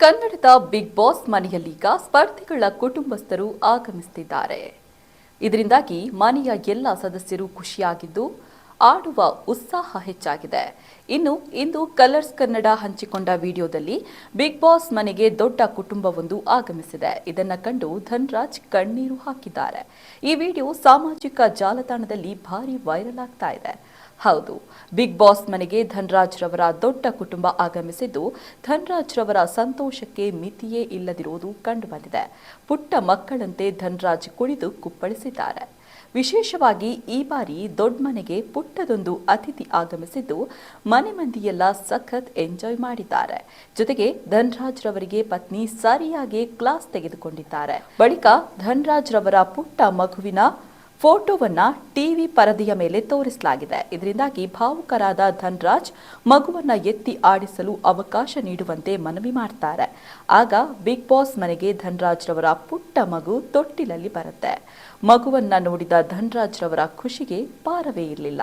ಕನ್ನಡದ big boss ಮನೆಯಲ್ಲೀಗ ಸ್ಪರ್ಧಿಗಳ ಕುಟುಂಬಸ್ಥರು ಆಗಮಿಸುತ್ತಿದ್ದಾರೆ. ಇದರಿಂದಾಗಿ ಮನೆಯ ಎಲ್ಲ ಸದಸ್ಯರು ಖುಷಿಯಾಗಿದ್ದು, ಆಡುವ ಉತ್ಸಾಹ ಹೆಚ್ಚಾಗಿದೆ. ಇನ್ನು, ಇಂದು ಕಲರ್ಸ್ ಕನ್ನಡ ಹಂಚಿಕೊಂಡ ವಿಡಿಯೋದಲ್ಲಿ ಬಿಗ್ ಬಾಸ್ ಮನೆಗೆ ದೊಡ್ಡ ಕುಟುಂಬವೊಂದು ಆಗಮಿಸಿದೆ. ಇದನ್ನು ಕಂಡು ಧನ್ರಾಜ್ ಕಣ್ಣೀರು ಹಾಕಿದ್ದಾರೆ. ಈ ವಿಡಿಯೋ ಸಾಮಾಜಿಕ ಜಾಲತಾಣದಲ್ಲಿ ಭಾರಿ ವೈರಲ್ ಆಗ್ತಾ ಇದೆ. ಹೌದು, ಬಿಗ್ ಬಾಸ್ ಮನೆಗೆ ಧನ್ರಾಜ್ ರವರ ದೊಡ್ಡ ಕುಟುಂಬ ಆಗಮಿಸಿದ್ದು, ಧನ್ರಾಜ್ ರವರ ಸಂತೋಷಕ್ಕೆ ಮಿತಿಯೇ ಇಲ್ಲದಿರುವುದು ಕಂಡುಬಂದಿದೆ. ಪುಟ್ಟ ಮಕ್ಕಳಂತೆ ಧನ್ರಾಜ್ ಕುಳಿದು ಕುಪ್ಪಳಿಸಿದ್ದಾರೆ. ವಿಶೇಷವಾಗಿ ಈ ಬಾರಿ ದೊಡ್ಡ ಮನೆಗೆ ಪುಟ್ಟದೊಂದು ಅತಿಥಿ ಆಗಮಿಸಿದ್ದು, ಮನೆ ಮಂದಿಯೆಲ್ಲ ಸಖತ್ ಎಂಜಾಯ್ ಮಾಡಿದ್ದಾರೆ. ಜೊತೆಗೆ ಧನ್ರಾಜ್ ರವರಿಗೆ ಪತ್ನಿ ಸರಿಯಾಗಿ ಕ್ಲಾಸ್ ತೆಗೆದುಕೊಂಡಿದ್ದಾರೆ. ಬಳಿಕ ಧನ್ರಾಜ್ ರವರ ಪುಟ್ಟ ಮಗುವಿನ ಫೋಟೋವನ್ನ ಟಿವಿ ಪರದೆಯ ಮೇಲೆ ತೋರಿಸಲಾಗಿದೆ. ಇದರಿಂದಾಗಿ ಭಾವುಕರಾದ ಧನ್ರಾಜ್ ಮಗುವನ್ನ ಎತ್ತಿ ಆಡಿಸಲು ಅವಕಾಶ ನೀಡುವಂತೆ ಮನವಿ ಮಾಡ್ತಾರೆ. ಆಗ ಬಿಗ್ ಬಾಸ್ ಮನೆಗೆ ಧನ್ರಾಜ್ ರವರ ಪುಟ್ಟ ಮಗು ತೊಟ್ಟಿಲಲ್ಲಿ ಬರುತ್ತೆ. ಮಗುವನ್ನ ನೋಡಿದ ಧನ್ರಾಜ್ ರವರ ಖುಷಿಗೆ ಪಾರವೇ ಇರಲಿಲ್ಲ.